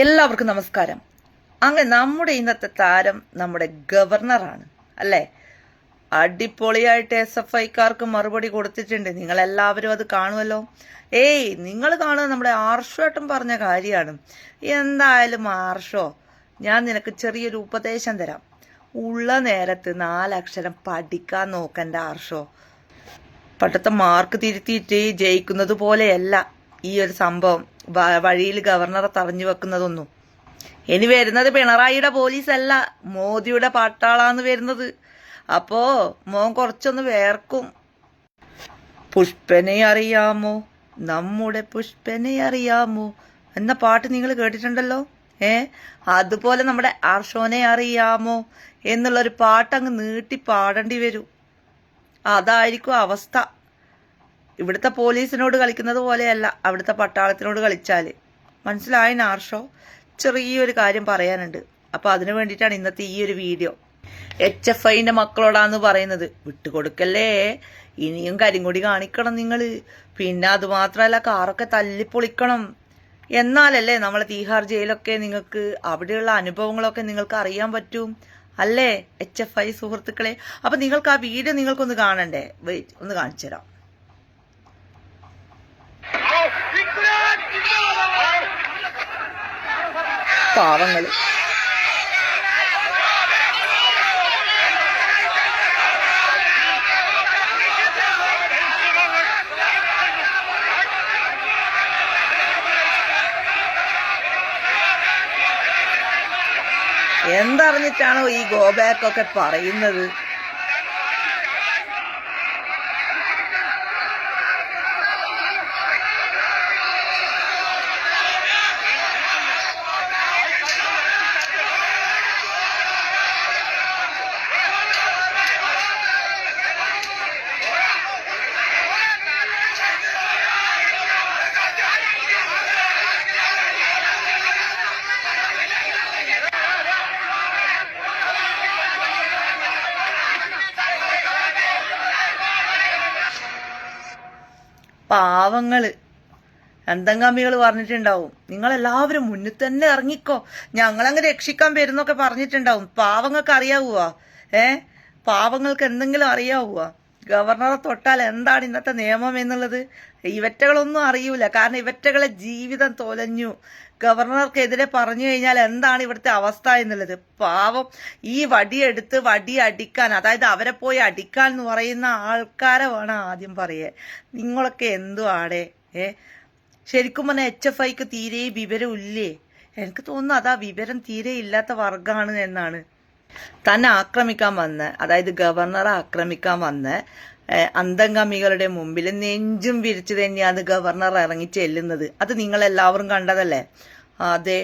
എല്ലാവർക്കും നമസ്കാരം. അങ്ങനെ നമ്മുടെ ഇന്നത്തെ താരം നമ്മുടെ ഗവർണറാണ് അല്ലേ? അടിപൊളിയായിട്ട് എസ് എഫ് ഐക്കാർക്ക് മറുപടി കൊടുത്തിട്ടുണ്ട്. നിങ്ങൾ എല്ലാവരും അത് കാണുമല്ലോ. ഏയ് നിങ്ങൾ കാണുക നമ്മുടെ ആർഷോട്ടം പറഞ്ഞ കാര്യമാണ്. എന്തായാലും ആർഷോ ഞാൻ നിനക്ക് ചെറിയൊരു ഉപദേശം തരാം. ഉള്ള നേരത്ത് നാലക്ഷരം പഠിക്കാൻ നോക്കണ്ട ആർഷോ. പണ്ടത്തെ മാർക്ക് തിരുത്തിയിട്ട് ജയിക്കുന്നത് പോലെയല്ല. ഈ ഒരു സംഭവം വഴിയിൽ ഗവർണറെ തറഞ്ഞു വെക്കുന്നതൊന്നും. ഇനി വരുന്നത് പിണറായിയുടെ പോലീസ് അല്ല മോദിയുടെ പട്ടാളാന്ന് വരുന്നത്. അപ്പോ മോൻ കുറച്ചൊന്ന് വേർക്കും. പുഷ്പനെ അറിയാമോ? നമ്മുടെ പുഷ്പനെ അറിയാമോ? എന്ന പാട്ട് നിങ്ങൾ കേട്ടിട്ടുണ്ടല്ലോ ഏ? അതുപോലെ നമ്മുടെ അർഷോനെ അറിയാമോ? എന്നുള്ളൊരു പാട്ട് അങ്ങ് നീട്ടി പാടേണ്ടി വരും. അതായിരിക്കും അവസ്ഥ. ഇവിടുത്തെ പോലീസിനോട് കളിക്കുന്നത് പോലെയല്ല. അവിടുത്തെ പട്ടാളത്തിനോട് കളിച്ചാൽ മനസ്സിലായി നാർഷോ? ചെറിയൊരു കാര്യം പറയാനുണ്ട്. അപ്പോൾ അതിനു വേണ്ടിയിട്ടാണ് ഇന്നത്തെ ഈ ഒരു വീഡിയോ. എച്ച് എഫ് ഐന്റെ മക്കളോടാന്ന് പറയുന്നത്. വിട്ടുകൊടുക്കല്ലേ? ഇനിയും കരിങ്കൊടി കാണിക്കണം നിങ്ങൾ പിന്നെ അതുമാത്രമല്ല കാറൊക്കെ തല്ലിപ്പൊളിക്കണം. എന്നാലല്ലേ നമ്മളെ തീഹാർ ജയിലൊക്കെ നിങ്ങൾക്ക് അവിടെയുള്ള അനുഭവങ്ങളൊക്കെ നിങ്ങൾക്ക് അറിയാൻ പറ്റും. അല്ലേ എച്ച് എഫ് ഐ സുഹൃത്തുക്കളെ? അപ്പൊ നിങ്ങൾക്ക് ആ വീഡിയോ നിങ്ങൾക്കൊന്ന് കാണണ്ടേ? വെയിറ്റ് ഒന്ന് കാണിച്ചു തരാം പാവങ്ങൾ എന്തറിഞ്ഞിട്ടാണോ ഈ ഗോബാക്ക് ഒക്കെ പറയുന്നത്? പാവങ്ങൾ. എന്തെങ്കാമികൾ പറഞ്ഞിട്ടുണ്ടാവും. നിങ്ങൾ എല്ലാവരും മുന്നിൽ തന്നെ ഇറങ്ങിക്കോ. ഞങ്ങളങ്ങ് രക്ഷിക്കാൻ വരുന്നൊക്കെ പറഞ്ഞിട്ടുണ്ടാവും. പാവങ്ങൾക്ക് അറിയാവുക ഏ? പാവങ്ങൾക്ക് എന്തെങ്കിലും അറിയാവുക ഗവർണറെ തൊട്ടാൽ എന്താണ് ഇന്നത്തെ നിയമം എന്നുള്ളത്? ഇവറ്റകളൊന്നും അറിയൂല. കാരണം ഇവറ്റകളെ ജീവിതം തൊലഞ്ഞു. ഗവർണർക്കെതിരെ പറഞ്ഞു കഴിഞ്ഞാൽ എന്താണ് ഇവിടുത്തെ അവസ്ഥ എന്നുള്ളത്? പാവം ഈ വടിയെടുത്ത് വടി അടിക്കാൻ അതായത് അവരെ പോയി അടിക്കാൻ എന്ന് പറയുന്ന ആൾക്കാരെ വേണം ആദ്യം പറയേ. നിങ്ങളൊക്കെ എന്തു ആടെ? ഏ? ശരിക്കും പറഞ്ഞാൽ എച്ച് എഫ് ഐക്ക് തീരെ വിവരമില്ലേ? എനിക്ക് തോന്നുന്നു അതാ വിവരം തീരെ ഇല്ലാത്ത വർഗമാണ് എന്നാണ്. തന്നെ ആക്രമിക്കാൻ വന്ന് അതായത് ഗവർണറെ ആക്രമിക്കാൻ വന്ന് ഏഹ്, അന്തംഗമികളുടെ മുമ്പിൽ നെഞ്ചും വിരിച്ചു തന്നെയാണ് ഗവർണർ ഇറങ്ങി ചെല്ലുന്നത്. അത് നിങ്ങൾ എല്ലാവരും കണ്ടതല്ലേ? അതെ.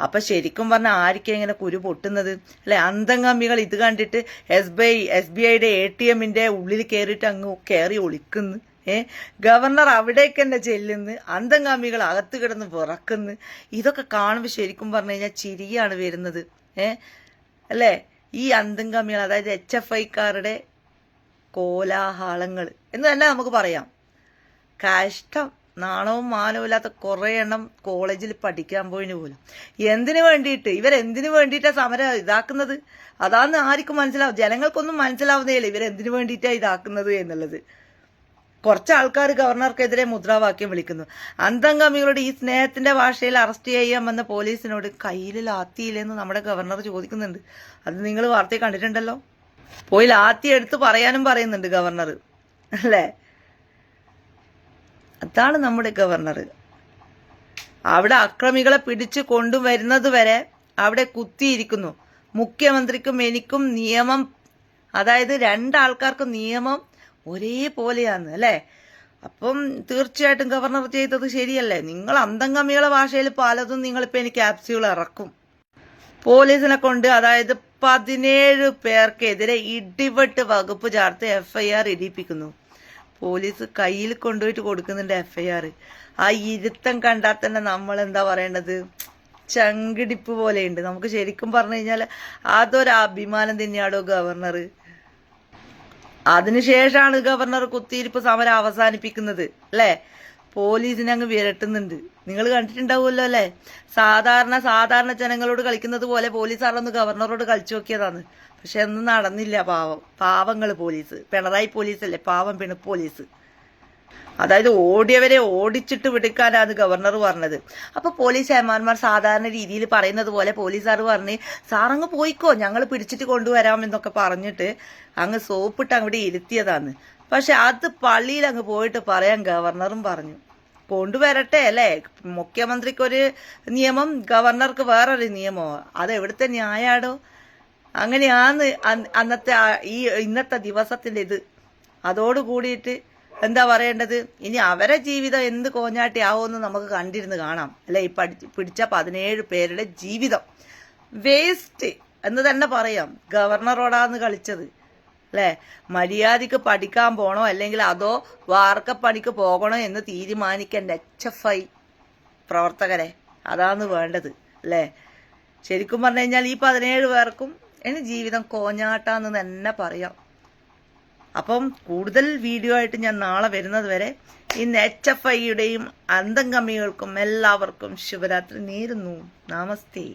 അപ്പൊ ശരിക്കും പറഞ്ഞാൽ ആയിരിക്കും ഇങ്ങനെ കുരു പൊട്ടുന്നത്? അല്ലെ അന്തംഗമികൾ ഇത് കണ്ടിട്ട് S B I S B ഐയുടെ എ ടി എമ്മിന്റെ ഉള്ളിൽ കയറിയിട്ട് അങ്ങ് കയറി ഒളിക്കുന്നു. ഏ ഗവർണർ അവിടേക്ക് തന്നെ ചെല്ലുന്നു അന്തംഗാമികൾ അകത്ത് കിടന്ന് വിറക്കുന്നു. ഇതൊക്കെ കാണുമ്പോൾ ശരിക്കും പറഞ്ഞു കഴിഞ്ഞാൽ ചിരിയാണ് വരുന്നത്. ഏ അല്ലേ? ഈ അന്തംഗാമികൾ അതായത് എച്ച് എഫ് ഐക്കാരുടെ കോലാഹലങ്ങൾ. എന്ന് തന്നെ നമുക്ക് പറയാം. കഷ്ടം നാണവും മാനവും ഇല്ലാത്ത കുറേ എണ്ണം കോളേജിൽ പഠിക്കാൻ പോയിന് പോലും. എന്തിനു വേണ്ടിയിട്ട്? ഇവരെന്തിനു വേണ്ടിയിട്ടാണ് സമരം ഇതാക്കുന്നത്? അതാന്ന് ആർക്കും മനസ്സിലാവും. ജനങ്ങൾക്കൊന്നും മനസ്സിലാവുന്നേ ഇവരെന്തിനു വേണ്ടിയിട്ടാണ് ഇതാക്കുന്നത് എന്നുള്ളത്. കുറച്ച് ആൾക്കാർ ഗവർണർക്കെതിരെ മുദ്രാവാക്യം വിളിക്കുന്നു. അന്തംഗമികളുടെ ഈ സ്നേഹത്തിന്റെ ഭാഷയിൽ അറസ്റ്റ് ചെയ്യാൻ വന്ന പോലീസിനോട് കയ്യിൽ ലാത്തിയില്ലെന്ന് നമ്മുടെ ഗവർണർ ചോദിക്കുന്നുണ്ട്. അത് നിങ്ങൾ വാർത്തയിൽ കണ്ടിട്ടുണ്ടല്ലോ? പോയി ലാത്തി എടുത്ത് പറയാനും പറയുന്നുണ്ട് ഗവർണർ. അല്ലേ? അതാണ് നമ്മുടെ ഗവർണർ. അവിടെ അക്രമികളെ പിടിച്ച് കൊണ്ടുവരുന്നത് വരെ അവിടെ കുത്തിയിരിക്കുന്നു. മുഖ്യമന്ത്രിക്കും എനിക്കും നിയമം അതായത് രണ്ടാൾക്കാർക്കും നിയമം ഒരേപോലെയാണ് അല്ലേ? അപ്പം തീർച്ചയായിട്ടും ഗവർണർ ചെയ്തത് ശരിയല്ലേ? നിങ്ങൾ അന്തംഗമികളെ ഭാഷയിൽ പലതും നിങ്ങളിപ്പോൾ എനിക്ക് ക്യാപ്സ്യൂൾ ഇറക്കും. പോലീസിനെ കൊണ്ട് അതായത് പതിനേഴ് പേർക്കെതിരെ ഇടിവെട്ട് വകുപ്പ് ചേർത്ത് എഫ്ഐആർ ഇടിപ്പിക്കുന്നു. പോലീസ് കയ്യിൽ കൊണ്ടുപോയിട്ട് കൊടുക്കുന്നുണ്ട് എഫ്ഐആർ ആ ഇരുത്തം കണ്ടാൽ തന്നെ നമ്മൾ എന്താ പറയേണ്ടത് ചങ്കിടിപ്പ് പോലെയുണ്ട്. നമുക്ക് ശരിക്കും പറഞ്ഞു കഴിഞ്ഞാൽ അതൊരു അഭിമാനം തന്നെയാണോ ഗവർണർ അതിനുശേഷമാണ് ഗവർണർ കുത്തിയിരിപ്പ് സമരം അവസാനിപ്പിക്കുന്നത് അല്ലേ? പോലീസിനെ അങ്ങ് വിരട്ടുന്നുണ്ട്. നിങ്ങൾ കണ്ടിട്ടുണ്ടാവുമല്ലോ അല്ലേ? സാധാരണ സാധാരണ ജനങ്ങളോട് കളിക്കുന്നത് പോലെ പോലീസുകാരൊന്ന് ഗവർണറോട് കളിച്ചു നോക്കിയതാണ്. പക്ഷെ ഒന്നും നടന്നില്ല പാവം. പാവങ്ങൾ പോലീസ്. പിണറായി പോലീസ് പോലീസല്ലേ? പാവം പിണ പോലീസ്. അതായത് ഓടിയവരെ ഓടിച്ചിട്ട് വിടുക്കാനാണ് ഗവർണർ പറഞ്ഞത്. അപ്പൊ പോലീസ് ഏമാന്മാർ സാധാരണ രീതിയിൽ പറയുന്നത് പോലെ പോലീസുകാർ പറഞ്ഞ് സാറങ്ങ് പോയിക്കോ ഞങ്ങൾ പിടിച്ചിട്ട് കൊണ്ടുവരാം എന്നൊക്കെ പറഞ്ഞിട്ട് അങ്ങ് സോപ്പിട്ട് അങ്ങോട്ട് ഇരുത്തിയതാണ്. പക്ഷെ അത് പള്ളിയിൽ അങ്ങ് പോയിട്ട് പറയാൻ ഗവർണറും പറഞ്ഞു. കൊണ്ടുവരട്ടെ അല്ലേ? മുഖ്യമന്ത്രിക്കൊരു നിയമം ഗവർണർക്ക് വേറൊരു നിയമമോ അത് എവിടുത്തെ ന്യായാടോ? അങ്ങനെയാന്ന് അന്നത്തെ ഈ ഇന്നത്തെ ദിവസത്തിന്റെ ഇത് അതോട് കൂടിയിട്ട് എന്താ പറയേണ്ടത്? ഇനി അവരെ ജീവിതം എന്ത് കോഞ്ഞാട്ടിയാവുമെന്ന് നമുക്ക് കണ്ടിരുന്ന് കാണാം. അല്ലെ? ഈ പഠി പിടിച്ച പതിനേഴ് പേരുടെ ജീവിതം. വേസ്റ്റ് എന്ന് തന്നെ പറയാം. ഗവർണറോടാന്ന് കളിച്ചത്. അല്ലേ? മര്യാദയ്ക്ക് പഠിക്കാൻ പോണോ അല്ലെങ്കിൽ അതോ വാർക്കപ്പണിക്ക് പോകണോ എന്ന് തീരുമാനിക്കേണ്ട എച്ച് എഫ് ഐ പ്രവർത്തകരെ. അതാന്ന് വേണ്ടത്. അല്ലേ? ശരിക്കും പറഞ്ഞു കഴിഞ്ഞാൽ ഈ പതിനേഴ് പേർക്കും ഇനി ജീവിതം കോഞ്ഞാട്ടാന്ന് തന്നെ പറയാം. അപ്പം കൂടുതൽ വീഡിയോ ആയിട്ട് ഞാൻ നാളെ വരുന്നത് വരെ ഇന്ന് എച്ച് എഫ് ഐയുടെയും അന്തംഗമികൾക്കും എല്ലാവർക്കും ശിവരാത്രി നേരുന്നു. നമസ്തേ.